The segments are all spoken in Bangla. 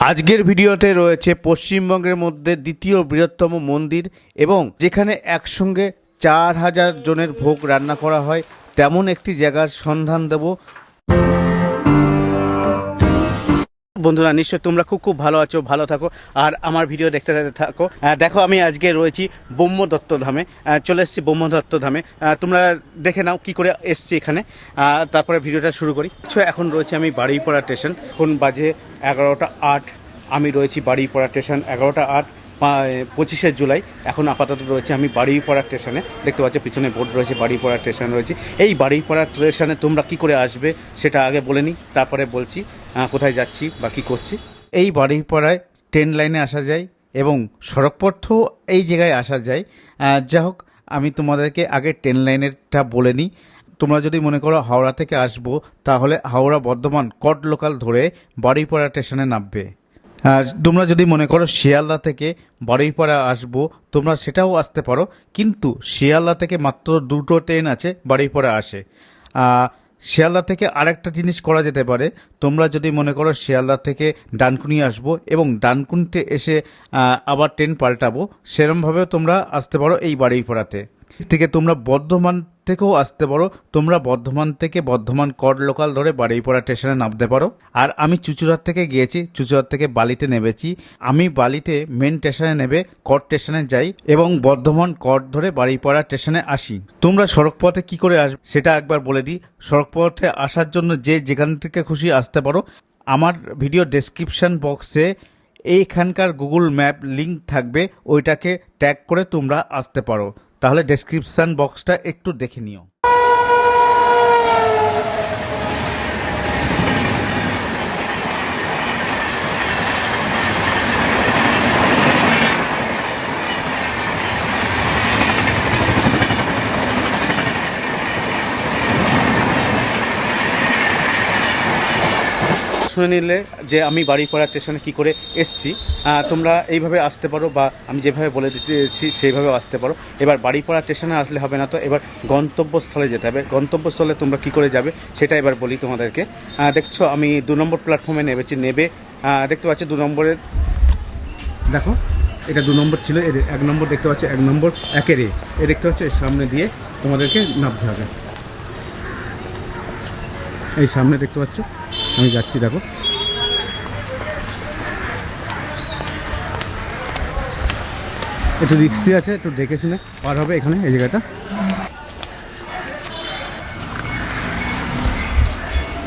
আজকের ভিডিওতে রয়েছে পশ্চিমবঙ্গের মধ্যে দ্বিতীয় বৃহত্তম মন্দির এবং যেখানে একসঙ্গে চার হাজার জনের ভোগ রান্না করা হয়, তেমন একটি জায়গার সন্ধান দেব। বন্ধুরা নিশ্চয় তোমরা খুব খুব ভালো আছো, ভালো থাকো। আর আমার ভিডিও দেখতে থাকো। দেখো, আমি আজকে রয়েছি ব্রহ্মদত্ত ধামে। চলে এসেছি ব্রহ্মদত্ত ধামে। তোমরা দেখে নাও কি করে এসছি এখানে। তারপরে ভিডিওটা শুরু করি। এখন রয়েছে আমি বাড়িপাড়া স্টেশন। এখন বাজে এগারোটা আট। আমি রয়েছি বাড়িপাড়া স্টেশন, এগারোটা আট। পঁচিশে জুলাই। এখন আপাতত রয়েছে আমি বাড়িপাড়া স্টেশনে। দেখতে পাচ্ছি, পিছনে বোর্ড রয়েছে, বাড়িপাড়া স্টেশন রয়েছে। এই বাড়িপাড়া স্টেশনে তোমরা কি করে আসবে সেটা আগে বলে নিই, তারপরে বলছি কোথায় যাচ্ছি বা কী করছি। এই বাড়িপাড়ায় ট্রেন লাইনে আসা যায় এবং সড়কপথও এই জায়গায় আসা যায়। যা হোক, আমি তোমাদেরকে আগে ট্রেন লাইনেরটা বলে নিই। তোমরা যদি মনে করো হাওড়া থেকে আসব, তাহলে হাওড়া বর্ধমান কট লোকাল ধরে বাড়িপাড়া স্টেশনে নামবে। আর তোমরা যদি মনে করো শিয়ালদা থেকে বারুইপাড়া আসব, তোমরা সেটাও আসতে পারো। কিন্তু শিয়ালদা থেকে মাত্র দুটো ট্রেন আছে, বারুইপাড়া আসে। শিয়ালদা থেকে আরেকটা জিনিস করা যেতে পারে। তোমরা যদি মনে করো শিয়ালদা থেকে ডানকুনি আসব এবং ডানকুনিতে এসে আবার ট্রেন পাল্টাবো, সেরমভাবেও তোমরা আসতে পারো এই বারুইপাড়াতে। থেকে তোমরা বর্ধমান থেকেও আসতে পারো। তোমরা বর্ধমান থেকে বর্ধমান কর লোকাল ধরে বারুইপাড়া স্টেশনে নামতে পারো। আর আমি চুচুড়ার থেকে গিয়েছি, চুচুড়ার থেকে বালিতে নেমেছি। আমি বালিতে মেন স্টেশনে নেবে কট স্টেশনে যাই এবং বর্ধমান কট ধরে বাড়িপাড়া স্টেশনে আসি। তোমরা সড়কপথে কি করে আসবে সেটা একবার বলে দিই। সড়কপথে আসার জন্য যে যেখান থেকে খুশি আসতে পারো। আমার ভিডিও ডেসক্রিপশন বক্সে এইখানকার গুগল ম্যাপ লিঙ্ক থাকবে। ওইটাকে ট্যাগ করে তোমরা আসতে পারো। তাহলে ডেসক্রিপশন বক্সটা একটু দেখে নিও। শুনে নিলে যে আমি বাড়িপাড়া স্টেশনে কি করে এসছি তোমরা এইভাবে আসতে পারো বা আমি যেভাবে বলে দিতেছি সেইভাবে আসতে পারো। এবার বাড়িপাড়া স্টেশনে আসলে হবে না তো, এবার গন্তব্যস্থলে যেতে হবে। গন্তব্যস্থলে তোমরা কি করে যাবে সেটা এবার বলি তোমাদেরকে। দেখছ আমি দু নম্বর প্ল্যাটফর্মে নেমেছি, নেবে দেখতে পাচ্ছি দু নম্বরের দেখো, এটা দু নম্বর ছিল, এর এক নম্বর দেখতে পাচ্ছ, এক নম্বর একের এ দেখতে পাচ্ছ, এর সামনে দিয়ে তোমাদেরকে নামতে হবে। এই সামনে দেখতে পাচ্ছ আমি যাচ্ছি, দেখো। একটু রিক্সি আছে, একটু ডেকে শুনে পার হবে এখানে, এই জায়গাটা।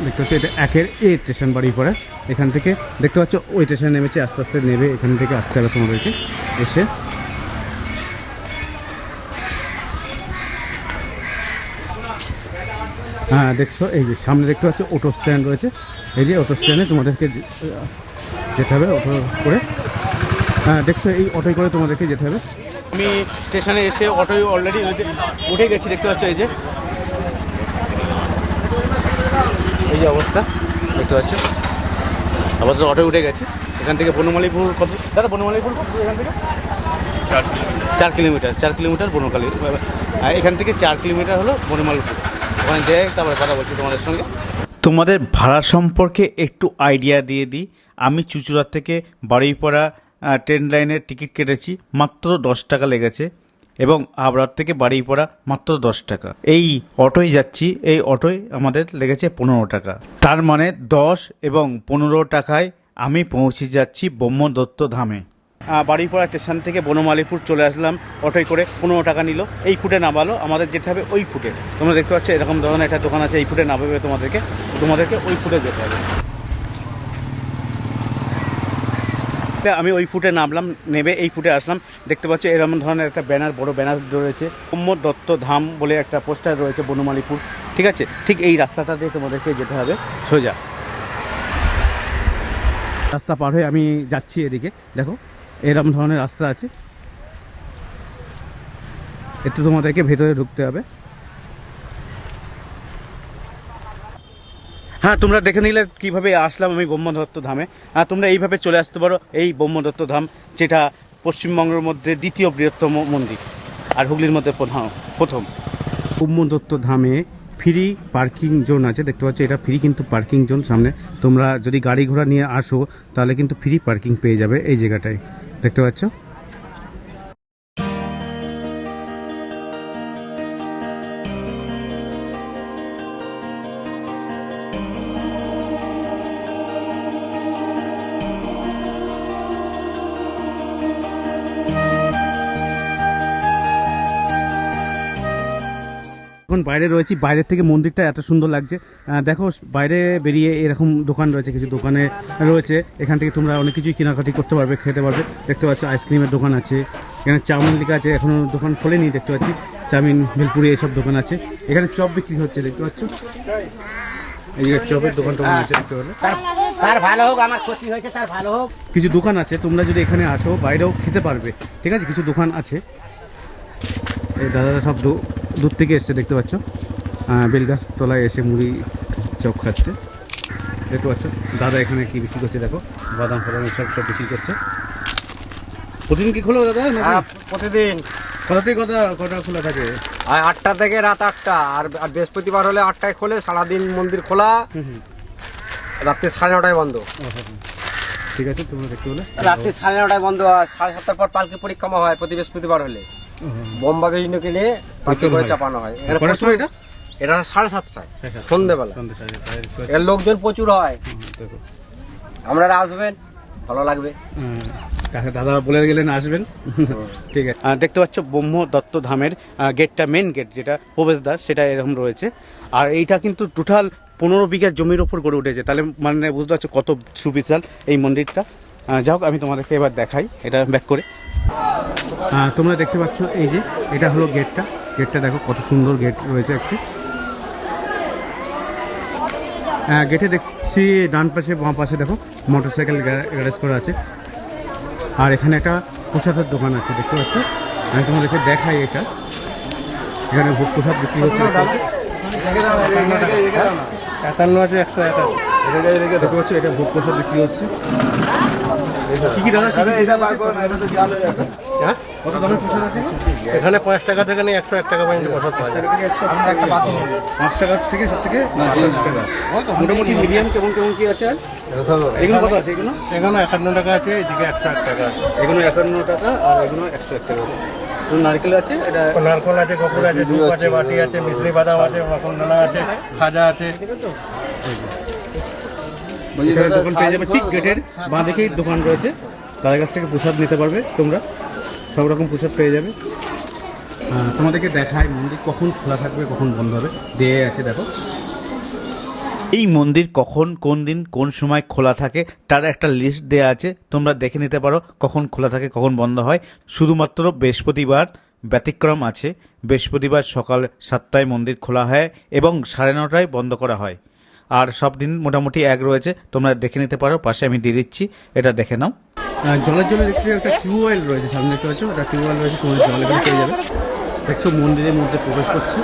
দেখতে পাচ্ছ, এটা একের এ স্টেশন বাড়ি পড়ে। এখান থেকে দেখতে পাচ্ছ, ওই স্টেশনে নেমেছে, আস্তে আস্তে নেবে এখান থেকে আসতে হবে তোমাদেরকে। এসে হ্যাঁ দেখছ এই যে সামনে দেখতে পাচ্ছ অটো স্ট্যান্ড রয়েছে। এই যে অটো স্ট্যান্ডে তোমাদেরকে যেতে হবে অটো করে। হ্যাঁ দেখছ এই অটোয় করে তোমাদেরকে যেতে হবে। আমি স্টেশনে এসে অটোয় অলরেডি উঠে গেছি দেখতে পাচ্ছ এই যে। এই যে অবস্থা দেখতে পাচ্ছ। আপাতত অটোয় উঠে গেছে। এখান থেকে বনমালীপুর কত দাদা বনমালীপুর কত এখান থেকে? চার কিলোমিটার। চার কিলোমিটার। বনকালী এখান থেকে চার কিলোমিটার হলো বনমালীপুর। বলছি তোমাদের সঙ্গে। তোমাদের ভাড়া সম্পর্কে একটু আইডিয়া দিয়ে দিই। আমি চুচুড়া থেকে আহ, ট্রেন লাইনের টিকিট কেটেছি মাত্র দশ টাকা লেগেছে। এবং হাবড়ার থেকে বাড়িপাড়া মাত্র দশ টাকা। এই অটোয় যাচ্ছি এই অটোয় আমাদের লেগেছে পনেরো টাকা। তার মানে দশ এবং পনেরো টাকায় আমি পৌঁছে যাচ্ছি ব্রহ্মদত্ত ধামে। বাড়িপাড়া স্টেশন থেকে বনমালীপুর চলে আসলাম, অটোয় করে পনেরো টাকা নিল। এই ফুটে নামালো, আমাদের যেতে হবে ওই ফুটে তোমরা দেখতে পাচ্ছ, এরকম ধরনের একটা দোকান আছে, এই ফুটে নামাবে তোমাদেরকে। তোমাদেরকে ওই ফুটে যেতে হবে। আমি ওই ফুটে নামলাম নেবে এই ফুটে আসলাম। দেখতে পাচ্ছ, এরকম ধরনের একটা ব্যানার, বড় ব্যানার রয়েছে। ব্রহ্ম দত্ত ধাম বলে একটা পোস্টার রয়েছে বনমালীপুর। ঠিক আছে, ঠিক এই রাস্তাটা দিয়ে তোমাদেরকে যেতে হবে। সোজা। রাস্তা পার হয়ে আমি যাচ্ছি এদিকে। দেখো এরকম ধরনের রাস্তা আছে। একটু তোমাদেরকে ভেতরে ঢুকতে হবে। হ্যাঁ তোমরা দেখে নিলে কীভাবে আসলাম আমি ব্রহ্মদত্ত ধামে। হ্যাঁ তোমরা এইভাবে চলে আসতে পারো এই ব্রহ্মদত্ত ধাম, যেটা পশ্চিমবঙ্গের মধ্যে দ্বিতীয় বৃহত্তম মন্দির, আর হুগলির মধ্যে প্রধান, প্রথম। ব্রহ্মদত্ত ধামে ফ্রি পার্কিং জোন আছে, দেখতে পাচ্ছ এটা ফ্রি কিন্তু পার্কিং জোন সামনে। তোমরা যদি গাড়ি ঘোড়া নিয়ে আসো, তাহলে কিন্তু ফ্রি পার্কিং পেয়ে যাবে এই জায়গাটায়। দেখতে পাচ্ছ? বাইরে রয়েছি। বাইরের থেকে মন্দিরটা এত সুন্দর লাগছে। দেখো বাইরে বেরিয়ে এরকম দোকান রয়েছে কিছু দোকানে রয়েছে। এখান থেকে তোমরা অনেক কিছুই কেনাকাটি করতে পারবে খেতে পারবে। দেখতে পাচ্ছ আইসক্রিমের দোকান আছে। এখানে চাউমিন লেখা আছে এখনও দোকান খোলেনি দেখতে পাচ্ছি। চাউমিন ভেলপুরি এইসব দোকান আছে। এখানে চপ বিক্রি হচ্ছে দেখতে পাচ্ছ? এই যে চপের দোকান টোকান আছে দেখতে পারবে তার ভালো হোক আমার ক্ষতি হয়েছে তার ভালো হোক। কিছু দোকান আছে তোমরা যদি এখানে আসো বাইরেও খেতে পারবে। ঠিক আছে কিছু দোকান আছে। এই দাদারা সব দূর থেকে এসছে দেখতে পাচ্ছ? বেলগাছ তলায় এসে মুড়ি চপ খাচ্ছে। দেখতে পাচ্ছ? দাদা এখানে কি বিক্রি করছে দেখো। বাদাম ফাদাম সব সব বিক্রি করছে। প্রতিদিন কি খোলো দাদা? প্রতিদিন। কটা থেকে কটা কটা খোলা থাকে? আর আটটা থেকে রাত আটটা। আর আর বৃহস্পতিবার হলে আটটায় খোলে সারাদিন মন্দির খোলা। হুম সাড়ে নটায় বন্ধ। ঠিক আছে তোমরা দেখতে বলে রাত্রি সাড়ে নটায় বন্ধ হয়। সাড়ে সাতটার পর পালকি পরিক্রমা হয় প্রতি বৃহস্পতিবার হলে। বোম্বা বেজিনকে নিয়ে পালকি করে চাপানো হয়। এখানে সময় এটা? এটা সাড়ে সাতটায় সাড়ে সাতটা। সন্ধেবেলা। সন্ধ্যে সাড়ে সাতটা, দেখতে পাচ্ছ? এর লোকজন প্রচুর হয়। আপনারা আসবেন ভালো লাগবে। দাদা বলে গেলেন আসবেন। ঠিক আছে। দেখতে পাচ্ছ ব্রহ্ম দত্ত ধামের গেটটা মেন গেট যেটা প্রবেশদ্বার সেটা এরকম রয়েছে। আর এইটা কিন্তু টোটাল পনেরো বিঘার জমির ওপর গড়ে উঠেছে। তাহলে মানে বুঝতে পারছ কত সুবিশাল এই মন্দিরটা। যাই হোক আমি তোমাদেরকে এবার দেখাই। এটা ব্যাক করে। তোমরা দেখতে পাচ্ছ এই যে, এটা হলো গেটটা। গেটটা দেখো কত সুন্দর গেট রয়েছে একটি। গেটে দেখছি ডান পাশে, বাঁ পাশে দেখো, মোটরসাইকেল গ্যারেজ করা আছে। আর এখানে একটা প্রসাদের দোকান আছে, দেখতে পাচ্ছ? আমি তোমাদেরকে দেখাই এটা। এখানে ভোগ প্রসাদ বিক্রি হচ্ছে। একান্ন আছে একান্ন দেখতে পাচ্ছ? এটা ভোগ প্রসাদ বিক্রি হচ্ছে। কি কি দাদা আছে? হ্যাঁ কত দামের প্রসাদ আছে? এখানে পাঁচ টাকা থেকে নিয়ে একশো এক টাকা পর্যন্ত প্রসাদ পাঁচ টাকা থেকে একশো পাঁচ টাকা থেকে সব থেকে টাকা। মোটামুটি মিডিয়াম কেমন কেমন কি আছে? আর এগুলো কত আছে এগুলো? এখানে একান্ন টাকা আছে এদিকে একশো এক টাকা আছে। এগুলো একান্ন টাকা আর এগুলো একশো এক টাকা। নারকেল আছে এটা নারকল আছে কপুর আছে আছে বাটি আছে মিশ্রি বাদাম আছে মকরদানা আছে খাজা আছে। এখানে দোকান পেয়ে যাবে ঠিক গেটের বাঁ দিকেই দোকান রয়েছে। তাদের কাছ থেকে প্রসাদ নিতে পারবে তোমরা। সব রকম প্রসাদ পেয়ে যাবে। তোমাদেরকে দেখায় মন্দির কখন খোলা থাকবে কখন বন্ধ হবে। দিয়ে আছে দেখো। এই মন্দির কখন কোন দিন কোন সময় খোলা থাকে তার একটা লিস্ট দেওয়া আছে। তোমরা দেখে নিতে পারো কখন খোলা থাকে কখন বন্ধ হয়। শুধুমাত্র বৃহস্পতিবার ব্যতিক্রম আছে। বৃহস্পতিবার সকাল সাতটায় মন্দির খোলা হয় এবং সাড়ে নটায় বন্ধ করা হয়। আর সব দিন মোটামুটি এক রয়েছে। তোমরা দেখে নিতে পারো, পাশে আমি দিয়ে দিচ্ছি, এটা দেখে নাও। জলের জন্য দেখতে একটা টিউবওয়েল রয়েছে, সামনে দেখতে পাচ্ছ? একটা টিউবওয়েল রয়েছে, তোমার জল এখানে পেয়ে যাবে। দেখছ, মন্দিরের মধ্যে প্রবেশ করছে।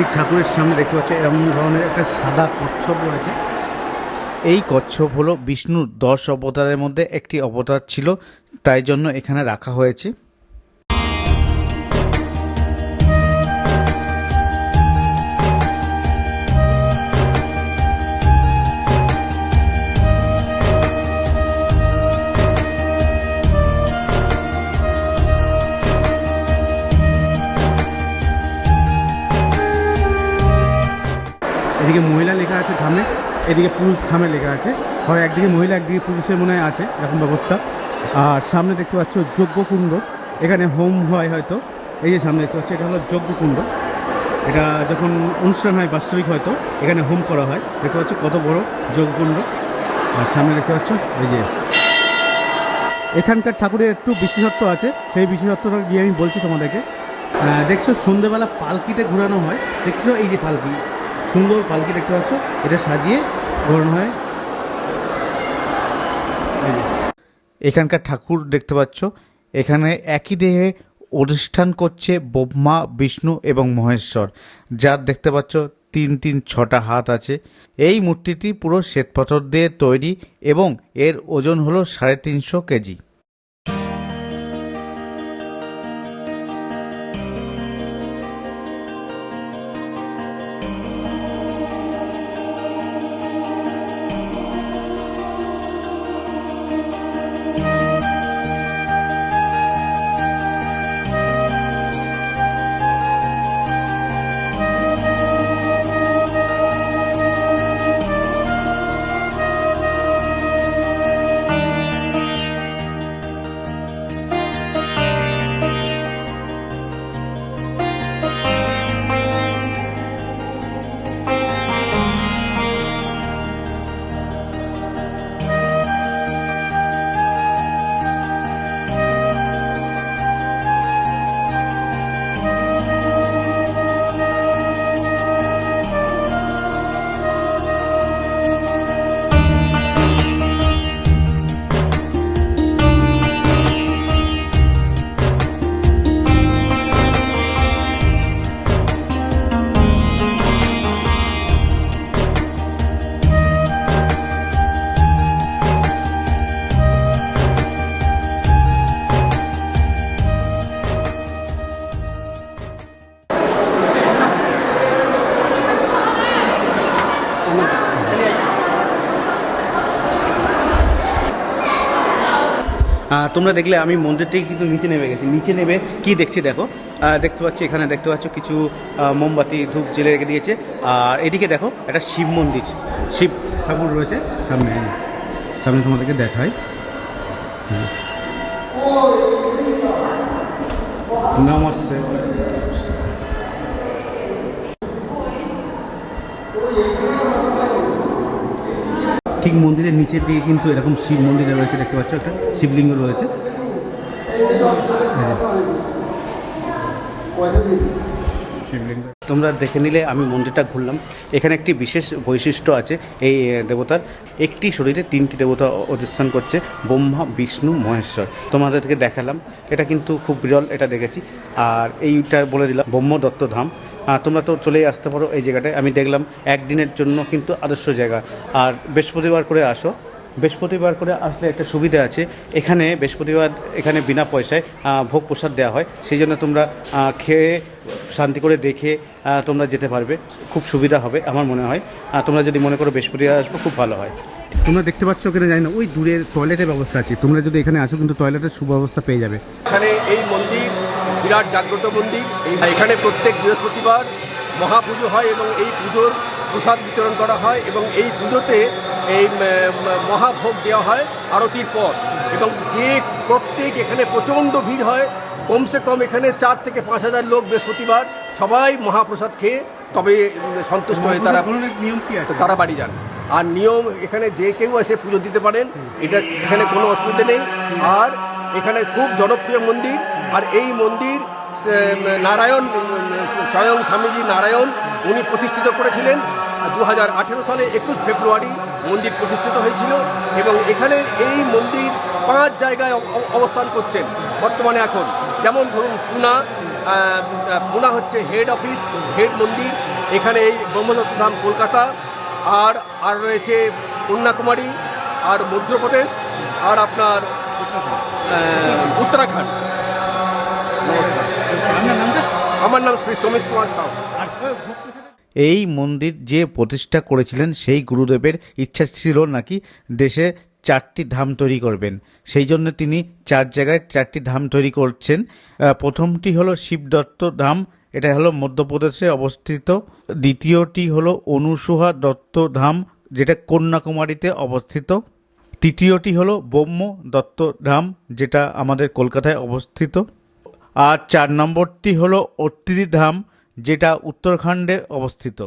ঠিক ঠাকুরের সামনে দেখতে পাচ্ছ এমন ধরনের একটা সাদা কচ্ছপ রয়েছে। এই কচ্ছপ হলো বিষ্ণুর দশ অবতারের মধ্যে একটি অবতার ছিল, তাই জন্য এখানে রাখা হয়েছে। আছে থামে এদিকে পুরুষ থামে লেখা আছে। হয় একদিকে মহিলা, একদিকে পুরুষের মনে হয় আছে, এরকম ব্যবস্থা। আর সামনে দেখতে পাচ্ছ যজ্ঞকুণ্ড। এখানে হোম হয় হয়তো। এই যে সামনে দেখতে পাচ্ছ, এটা হলো যজ্ঞকুণ্ড। এটা যখন অনুষ্ঠান হয় বাৎসরিক হয়তো, এখানে হোম করা হয়। দেখতে পাচ্ছ কত বড় যজ্ঞকুণ্ড। আর সামনে দেখতে পাচ্ছ, এই যে এখানকার ঠাকুরের একটু বিশেষত্ব আছে। সেই বিশেষত্বটা গিয়ে আমি বলছি তোমাদেরকে। দেখছ সন্ধেবেলা পালকিতে ঘোরানো হয়। দেখছ এই যে পালকি। সুন্দর পালকি দেখতে পাচ্ছ। এটা সাজিয়ে ঘোরানো হয়। এখানকার ঠাকুর দেখতে পাচ্ছ। এখানে একই দেহে অনুষ্ঠান করছে ব্রহ্মা বিষ্ণু এবং মহেশ্বর। যার দেখতে পাচ্ছ, তিন তিন, ছটা হাত আছে। এই মূর্তিটি পুরো শ্বেতপাথর দিয়ে তৈরি এবং এর ওজন হলো সাড়ে তিনশো কেজি। তোমরা দেখলে আমি মন্দির থেকে কিন্তু নিচে নেমে গেছি। নিচে নেমে কি দেখছি দেখো? দেখতে পাচ্ছি এখানে দেখতে পাচ্ছ কিছু মোমবাতি ধূপ জেলে রেখে দিয়েছে। আর এদিকে দেখো একটা শিব মন্দির। শিব ঠাকুর রয়েছে সামনে সামনে তোমাদেরকে দেখাই। এই ঠিক মন্দিরের নিচের দিকে কিন্তু এরকম শিব মন্দির রয়েছে দেখতে পাচ্ছ একটা শিবলিঙ্গ রয়েছে। শিবলিঙ্গ। তোমরা দেখে নিলে আমি মন্দিরটা ঘুরলাম। এখানে একটি বিশেষ বৈশিষ্ট্য আছে এই দেবতার। একটি শরীরে তিনটি দেবতা অধিষ্ঠান করছে ব্রহ্মা বিষ্ণু মহেশ্বর। তোমাদেরকে দেখালাম এটা কিন্তু খুব বিরল এটা দেখেছি। আর এইটা বলে দিলাম ব্রহ্মদত্ত ধাম আহ, তোমরা তো চলেই আসতে পারো এই জায়গাটায়। আমি দেখলাম একদিনের জন্য কিন্তু আদর্শ জায়গা। আর বৃহস্পতিবার করে আসো। বৃহস্পতিবার করে আসলে একটা সুবিধা আছে। এখানে বৃহস্পতিবার এখানে বিনা পয়সায় ভোগ প্রসাদ দেওয়া হয়। সেই জন্য তোমরা খেয়ে শান্তি করে দেখে তোমরা যেতে পারবে। খুব সুবিধা হবে আমার মনে হয়। তোমরা যদি মনে করো বৃহস্পতিবার আসব খুব ভালো হয়। তোমরা দেখতে পাচ্ছ ওখানে জানি না। ওই দূরের টয়লেটের ব্যবস্থা আছে। তোমরা যদি এখানে আসো কিন্তু টয়লেটের সুব্যবস্থা পেয়ে যাবে। এখানে এই মন্দির বিরাট জাগ্রত মন্দির। এই এখানে প্রত্যেক বৃহস্পতিবার মহাপুজো হয় এবং এই পুজোর প্রসাদ বিতরণ করা হয় এবং এই পুজোতে এই মহাভোগ দেওয়া হয় আরতির পর। এবং যে প্রত্যেক এখানে প্রচণ্ড ভিড় হয় কমসে কম এখানে চার থেকে পাঁচ হাজার লোক বৃহস্পতিবার সবাই মহাপ্রসাদ খেয়ে তবে সন্তুষ্ট হয়ে তারা নিয়ম কি আছে? তারা বাড়ি যান। আর নিয়ম এখানে যে কেউ এসে পুজো দিতে পারেন এটা এখানে কোনো অসুবিধা নেই। আর এখানে খুব জনপ্রিয় মন্দির আর এই মন্দির নারায়ণ স্বয়ং স্বামীজি নারায়ণ, উনি প্রতিষ্ঠিত করেছিলেন। দু হাজার আঠেরো সালে একুশ ফেব্রুয়ারি মন্দির প্রতিষ্ঠিত হয়েছিল এবং এখানে এই মন্দির পাঁচ জায়গায় অব- অব- অবস্থান করছেন বর্তমানে এখন। যেমন ধরুন পুনা পুনা হচ্ছে হেড অফিস হেড মন্দির। এখানে এই ব্রহ্মদত্ত ধাম কলকাতা। আর আর রয়েছে কন্যাকুমারী, আর মধ্যপ্রদেশ, আর আপনার উত্তরাখণ্ড। আমার নাম শ্রী সমিত কুমার সাউ। এই মন্দির যে প্রতিষ্ঠা করেছিলেন সেই গুরুদেবের ইচ্ছা ছিল নাকি দেশে চারটি ধাম তৈরি করবেন। সেই জন্য তিনি চার জায়গায় চারটি ধাম তৈরি করছেন। প্রথমটি হলো শিবদত্ত ধাম এটা হলো মধ্যপ্রদেশে অবস্থিত। দ্বিতীয়টি হলো অনুসুহা দত্ত ধাম যেটা কন্যাকুমারীতে অবস্থিত। তৃতীয়টি হলো ব্রহ্ম দত্ত ধাম যেটা আমাদের কলকাতায় অবস্থিত। আর চার নম্বরটি হলো অত্রিদি ধাম, যেটা উত্তরাখণ্ডে অবস্থিত।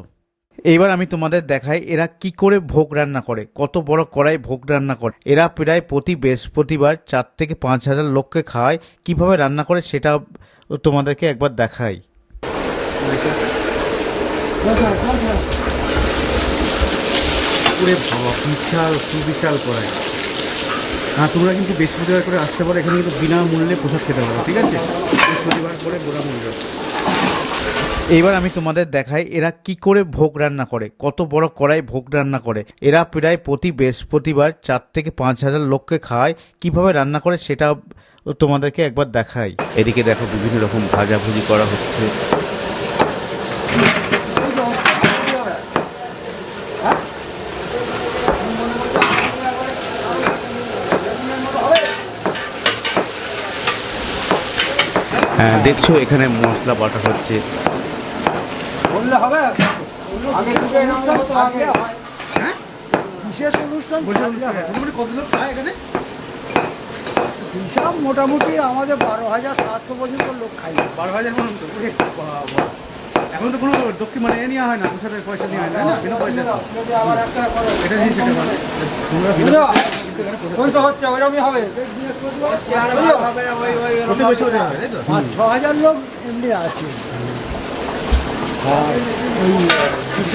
এইবার আমি তোমাদের দেখাই এরা কি করে ভোগ রান্না করে, কত বড় কড়াই ভোগ রান্না করে। এরা প্রায় প্রতি বৃহস্পতিবার চার থেকে পাঁচ হাজার লোককে খাওয়ায় কীভাবে রান্না করে সেটা তোমাদেরকে একবার দেখাই। বিশাল, সুবিশাল কড়াই। হ্যাঁ তোমরা কিন্তু বৃহস্পতিবার করে আসতে পারো। এখানে কিন্তু বিনামূল্যে প্রসাদ খেতে পারো ঠিক আছে? বৃহস্পতিবার করে বিনামূল্য। এইবার আমি তোমাদের দেখাই এরা কি করে ভোগ রান্না করে কত বড় কড়াই ভোগ রান্না করে। এরা প্রায় প্রতি বৃহস্পতিবার চার থেকে পাঁচ হাজার লোককে খাওয়ায় কীভাবে রান্না করে সেটা তোমাদেরকে একবার দেখাই। এদিকে দেখো বিভিন্ন রকম ভাজাভুজি করা হচ্ছে হ্যাঁ দেখছ এখানে মশলা বাটা হচ্ছে। হয়। বিশেষ অনুষ্ঠান কত লোক খায় এখানে? হিসাব মোটামুটি আমাদের বারো হাজার সাতশো পর্যন্ত লোক খাই বারো হাজার পর্যন্ত? এখন তো কোনো দক্ষিণ মানে এ নেওয়া হয় না প্রসাদের পয়সা নেওয়া হয় না? বিনা পয়সা আবার একটা এটা জিনিস তোমরা ওই তো হচ্ছে ওইরকমই হবে। হয় ছ হাজার লোক এমনি আছে।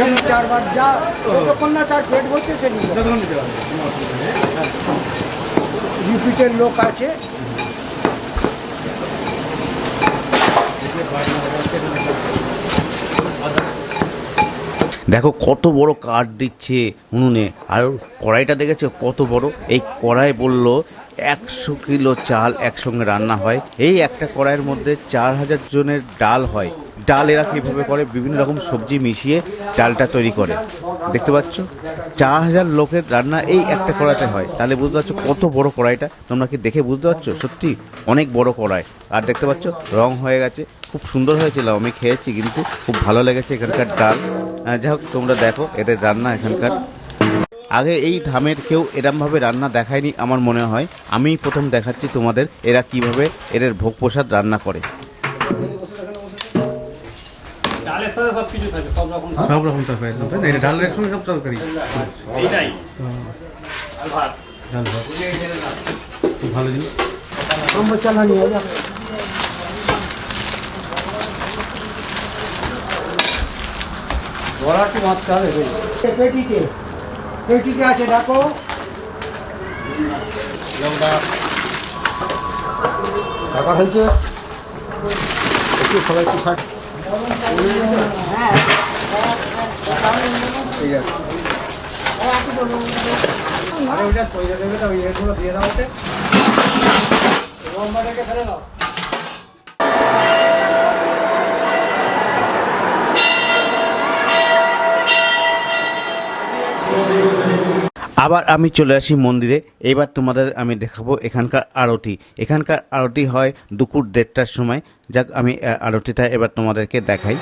ওই চারবার যা যতক্ষণ না তার পেট ভরছে সে নেই। রিপিটের লোক আছে। দেখো কত বড় কাঠ দিচ্ছে উনুনে। আর কড়াইটা দেখেছ? কত বড়। এই কড়াই বলল একশো কিলো চাল একসঙ্গে রান্না হয়। এই একটা কড়াইয়ের মধ্যে চার হাজার জনের ডাল হয়। ডাল এরা কীভাবে করে? বিভিন্ন রকম সবজি মিশিয়ে ডালটা তৈরি করে। দেখতে পাচ্ছ? চার হাজার লোকের রান্না এই একটা কড়াইতে হয়। তাহলে বুঝতে পারছ কত বড় কড়াইটা? তোমরা কি দেখে বুঝতে পারছ? সত্যি, অনেক বড় কড়াই। আর দেখতে পাচ্ছ? রং হয়ে গেছে। খুব সুন্দর হয়েছিল আমি খেয়েছি কিন্তু খুব ভালো লেগেছে এখানকার ডাল। যাই হোক তোমরা দেখো এদের রান্না এখানকার। আগে এই ধামের কেউ এরমভাবে রান্না দেখায়নি আমার মনে হয়। আমি প্রথম দেখাচ্ছি তোমাদের এরা কীভাবে এদের ভোগ প্রসাদ রান্না করে। সব রকম সব রকম তরকারি এটা ডালের সঙ্গে সব তরকারি? ডাল ভাত। ভালো জিনিস। আমরা নিয়ে যাব বড়াটি হবে বেশ। পেটিতে পেটিতে আছে দেখো। টাকা হয়েছে। একটু সবাই একটু ষাট ঠিক আছে। আরে ওটা তৈরি দেবে তো দিয়ে দাও লম্বাটাকে ফেলে দাও। আবার আমি চলে আসি মন্দিরে। এবার তোমাদের আমি দেখাবো এখানকার আরতি। এখানকার আরতি হয় দুপুর দেড়টার সময়। যাক, আমি আরতিটা এবার তোমাদেরকে দেখাই।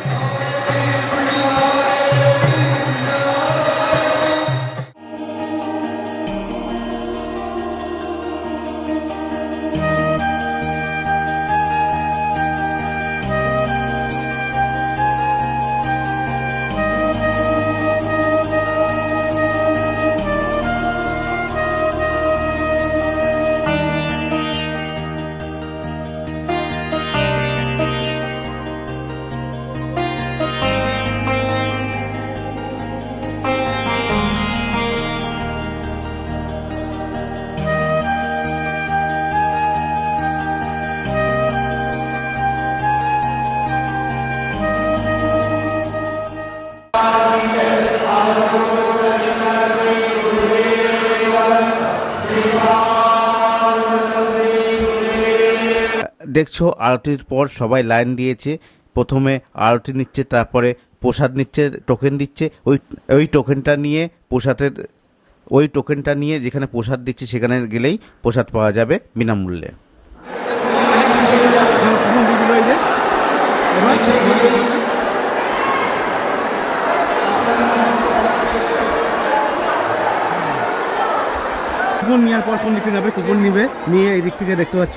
দেখছ, আরতির পর সবাই লাইন দিয়েছে। প্রথমে আরতি নিচ্ছে, তারপরে প্রসাদ নিচ্ছে টোকেন দিচ্ছে। ওই ওই টোকেনটা নিয়ে প্রসাদের, ওই টোকেনটা নিয়ে যেখানে প্রসাদ দিচ্ছে সেখানে গেলেই প্রসাদ পাওয়া যাবে বিনামূল্যে। কুপন নেওয়ার পর কোন দিকে যাবে? কুপন নিবে, নিয়ে এই দিক থেকে দেখতে পাচ্ছ।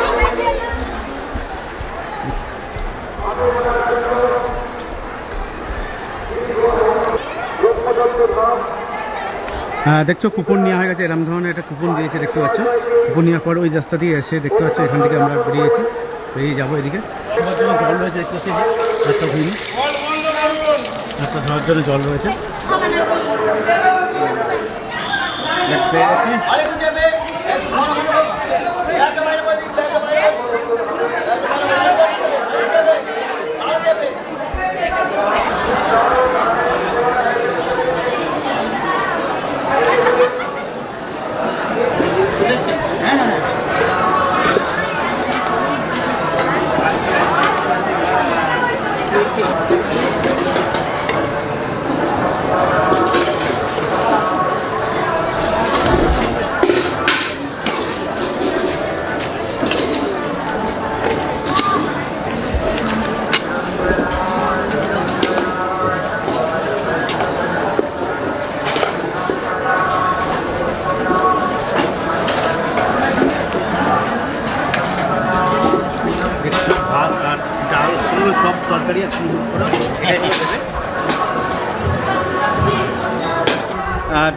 দেখছ, কুপন নেওয়া হয়ে গেছে, এরম ধরনের একটা কুপন দিয়েছে, দেখতে পাচ্ছ? কুপন নেওয়ার পর ওই রাস্তা দিয়ে এসে দেখতে পাচ্ছ, এখান থেকে আমরা বেরিয়েছি। বেরিয়ে যাব এদিকে। জল রয়েছে রাস্তা ধরার জন্য জল রয়েছে।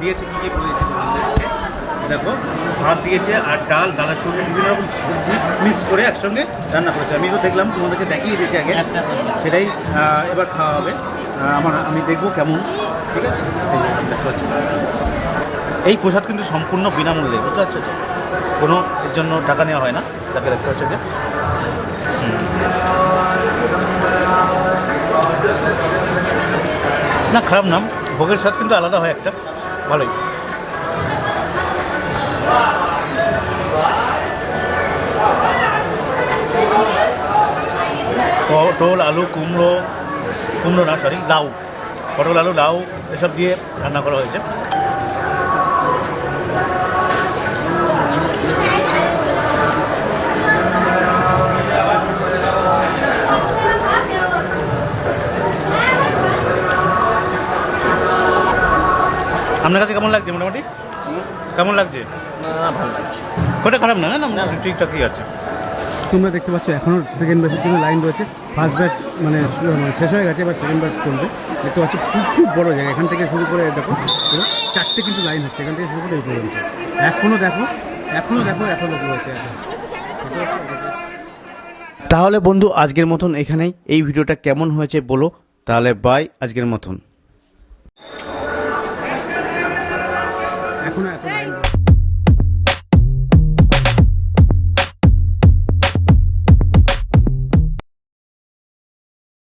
দিয়েছে কী কী দিয়েছে তোমাদেরকে? দেখো ভাত দিয়েছে আর ডাল ডালের সঙ্গে বিভিন্ন রকম সবজি মিক্স করে একসঙ্গে রান্না করেছে। আমি তো দেখলাম তোমাদেরকে দেখিয়ে দিয়েছি আগে। সেটাই এবার খাওয়া হবে। আমার আমি দেখব কেমন ঠিক আছে? দেখতে পাচ্ছি? এই প্রসাদ কিন্তু সম্পূর্ণ বিনামূল্যে বুঝতে পারছ? তো কোনো এর জন্য টাকা নেওয়া হয় না তাকে দেখতে পাচ্ছ যে না খারাপ নাম। ভোগের স্বাদ কিন্তু আলাদা হয় একটা। ভালোই পটল আলু কুমড়ো কুমড়ো না সরি লাউ। পটল, আলু, লাউ, এসব দিয়ে রান্না করা হয়েছে। কেমন লাগছে মোটামুটি? কেমন লাগছে? ভালো কোটা খারাপ না না ঠিকঠাকই আছে। তোমরা দেখতে পাচ্ছ এখনও সেকেন্ড ব্যাচের জন্য লাইন রয়েছে। ফার্স্ট ব্যাচ মানে মানে শেষ হয়ে গেছে এবার সেকেন্ড ব্যাচ চলবে। দেখতে পাচ্ছ খুব খুব বড় জায়গা। এখান থেকে শুরু করে দেখো চারটে কিন্তু লাইন হচ্ছে। এখান থেকে শুরু করে এই পর্যন্ত। এখনও দেখো এখনও দেখো এত লোক রয়েছে? তাহলে বন্ধু আজকের মতন এখানেই। এই ভিডিওটা কেমন হয়েছে বলো তাহলে বাই আজকের মতন। এখনও এত